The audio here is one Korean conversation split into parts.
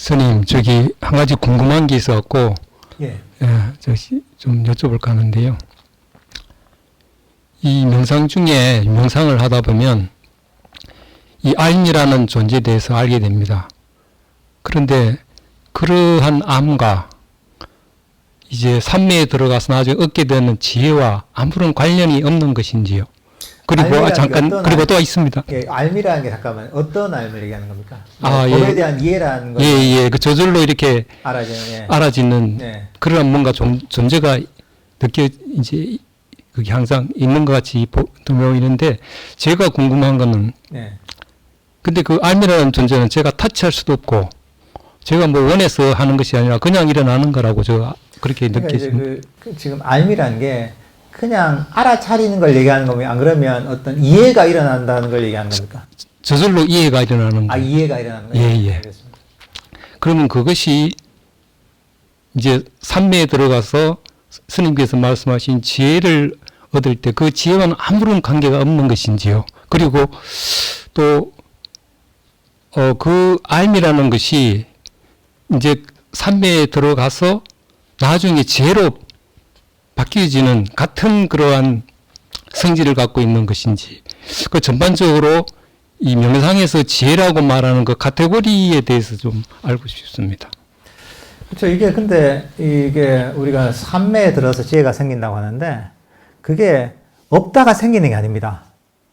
스님, 저기 한 가지 궁금한 게 있어갖고, 예. 예, 좀 여쭤볼까 하는데요. 이 명상 중에 명상을 하다 보면 이 알미라는 존재에 대해서 알게 됩니다. 그런데 그러한 암과 이제 산매에 들어가서 나중에 얻게 되는 지혜와 아무런 관련이 없는 것인지요. 그리고 아, 게 잠깐 그리고 알- 또 있습니다. 예, 알미라는 게 잠깐만 어떤 알미를 얘기하는 겁니까? 아, 법에 예. 대한 이해라는 걸 예, 예, 그 저절로 이렇게 알아줘요. 예. 알아지는 예. 그런 뭔가 존, 존재가 느껴 이제 그게 항상 있는 것 같이 보- 들려오는데 제가 궁금한 거는 예. 근데 그 알미라는 존재는 제가 타치할 수도 없고 제가 뭐 원해서 하는 것이 아니라 그냥 일어나는 거라고 제가 그렇게 그러니까 느껴집니다. 그, 그 지금 알미라는 게 그냥 알아차리는 걸 얘기하는 거면 안 그러면 어떤 이해가 일어난다는 걸 얘기하는 겁니까? 저절로 이해가 일어나는 아 거예요. 이해가 일어나는 거예요. 예, 예. 알겠습니다. 그러면 그것이 이제 산매에 들어가서 스님께서 말씀하신 지혜를 얻을 때 그 지혜와는 아무런 관계가 없는 것인지요. 그리고 또, 어, 그 알미라는 것이 이제 산매에 들어가서 나중에 지혜로 바뀌어지는 같은 그러한 성질을 갖고 있는 것인지, 그 전반적으로 이 명상에서 지혜라고 말하는 그 카테고리에 대해서 좀 알고 싶습니다. 그렇죠. 이게 근데 이게 우리가 삼매에 들어서 지혜가 생긴다고 하는데 그게 없다가 생기는 게 아닙니다.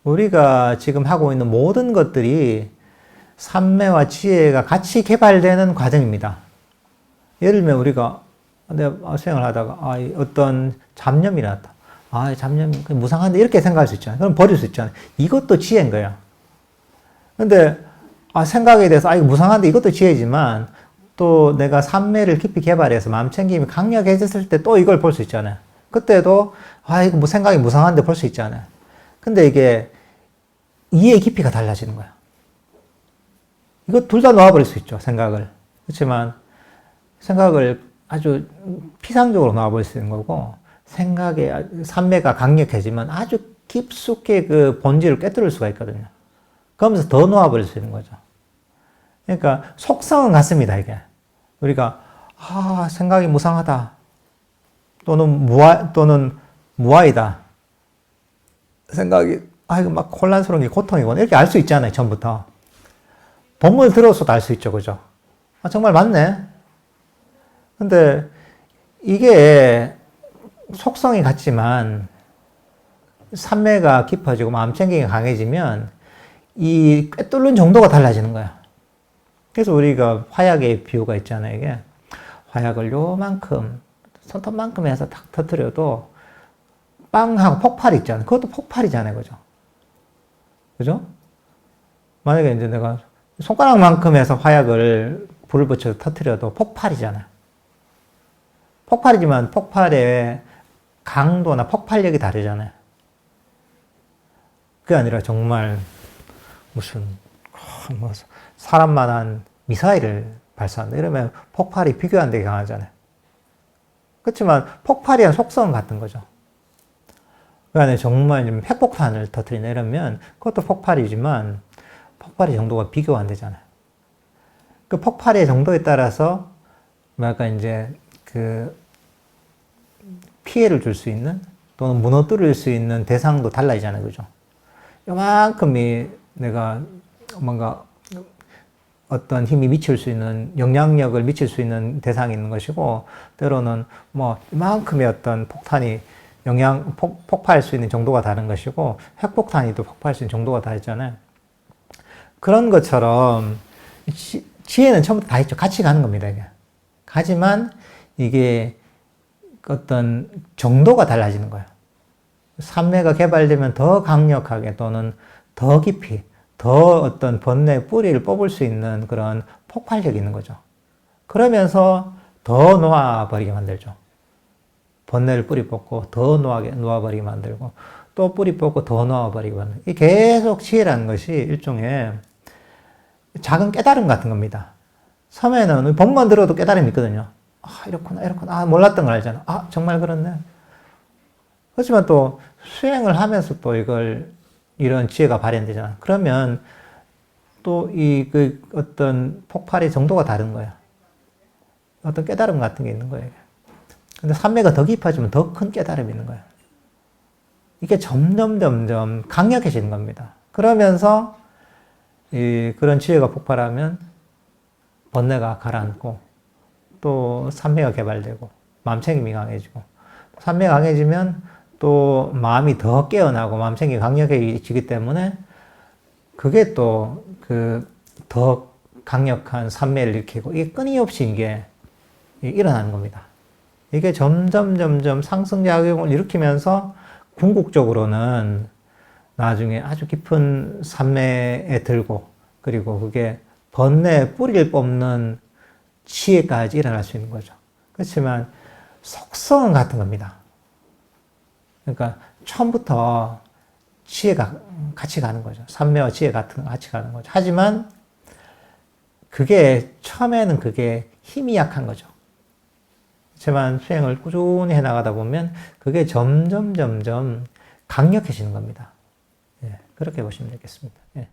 우리가 지금 하고 있는 모든 것들이 삼매와 지혜가 같이 개발되는 과정입니다. 예를 들면 우리가 내가 수행을 하다가 아, 이 어떤 잡념이 나왔다. 아, 그냥 무상한데 이렇게 생각할 수 있잖아요. 그럼 버릴 수 있잖아요. 이것도 지혜인 거예요. 근데 아, 생각에 대해서 아, 이거 무상한데 이것도 지혜지만 또 내가 삼매를 깊이 개발해서 마음 챙김이 강력해졌을 때 또 이걸 볼 수 있잖아요. 그때도 아, 이거 뭐 생각이 무상한데 볼 수 있잖아요. 근데 이게 이해 깊이가 달라지는 거야. 이거 둘 다 놓아버릴 수 있죠, 생각을. 그렇지만 생각을 아주 피상적으로 놓아버릴 수 있는 거고, 생각의 아- 삼매가 강력해지면 아주 깊숙이 그 본질을 꿰뚫을 수가 있거든요. 그러면서 더 놓아버릴 수 있는 거죠. 그러니까 속성은 같습니다, 이게. 우리가, 아, 생각이 무상하다. 또는 무아, 또는 무아이다. 생각이, 아, 이거 막 혼란스러운 게 고통이구나. 이렇게 알 수 있잖아요, 처음부터. 본문을 들어서도 알 수 있죠, 그죠? 아, 정말 맞네. 근데 이게 속성이 같지만 삼매가 깊어지고 마음 챙김이 강해지면 이 꿰뚫는 정도가 달라지는 거야. 그래서 우리가 화약의 비유가 있잖아요, 이게. 화약을 요만큼, 손톱만큼 해서 탁 터뜨려도 빵하고 폭발이 있잖아요. 그것도 폭발이잖아요, 그죠? 그죠? 만약에 이제 내가 손가락만큼 해서 화약을 불을 붙여서 터뜨려도 폭발이잖아요. 폭발이지만 폭발의 강도나 폭발력이 다르잖아요. 그게 아니라 정말 무슨 아, 뭐 사람만한 미사일을 발사한다 이러면 폭발이 비교 안 되게 강하잖아요. 그렇지만 폭발이란 속성은 같은 거죠. 그 안에 정말 좀 핵폭탄을 터뜨리나 이러면 그것도 폭발이지만 폭발의 정도가 비교가 안 되잖아요. 그 폭발의 정도에 따라서 뭐랄까 이제 그 피해를 줄 수 있는 또는 무너뜨릴 수 있는 대상도 달라지잖아요. 그죠? 요만큼이 내가 뭔가 어떤 힘이 미칠 수 있는 영향력을 미칠 수 있는 대상이 있는 것이고 때로는 뭐 이만큼의 어떤 폭탄이 영향 폭, 폭발할 수 있는 정도가 다른 것이고 핵폭탄이 또 폭발할 수 있는 정도가 다르잖아요. 그런 것처럼 지, 지혜는 처음부터 다 있죠. 같이 가는 겁니다. 이게. 하지만 이게 어떤 정도가 달라지는 거예요. 삼매가 개발되면 더 강력하게 또는 더 깊이 더 어떤 번뇌의 뿌리를 뽑을 수 있는 그런 폭발력이 있는 거죠. 그러면서 더 놓아버리게 만들죠. 번뇌를 뿌리 뽑고 더 놓아게, 놓아버리게 만들고 또 뿌리 뽑고 더 놓아버리게 만들고 이 계속 지혜라는 것이 일종의 작은 깨달음 같은 겁니다. 처음에는 법만 들어도 깨달음이 있거든요. 아, 이렇구나, 이렇구나. 아, 몰랐던 걸 알잖아. 아, 정말 그렇네. 그렇지만 또 수행을 하면서 또 이걸 이런 지혜가 발현되잖아. 그러면 또 이 그 어떤 폭발의 정도가 다른 거예요. 어떤 깨달음 같은 게 있는 거예요. 근데 산매가 더 깊어지면 더 큰 깨달음이 있는 거예요. 이게 점점 점점 강력해지는 겁니다. 그러면서 이 그런 지혜가 폭발하면 번뇌가 가라앉고 또 산매가 개발되고 마음챙김이 강해지고 산매가 강해지면 또 마음이 더 깨어나고 마음챙김이 강력해지기 때문에 그게 또 그 더 강력한 산매를 일으키고 이게 끊임없이 이게 일어나는 겁니다. 이게 점점 점점 상승작용을 일으키면서 궁극적으로는 나중에 아주 깊은 산매에 들고 그리고 그게 번뇌 뿌리를 뽑는 치에까지 일어날 수 있는 거죠. 그렇지만 속성은 같은 겁니다. 그러니까 처음부터 치에가 같이 가는 거죠. 산매와 치에 같은 같이 가는 거죠. 하지만 그게 처음에는 그게 힘이 약한 거죠. 그렇지만 수행을 꾸준히 해 나가다 보면 그게 점점 점점 강력해지는 겁니다. 예, 그렇게 보시면 되겠습니다. 예.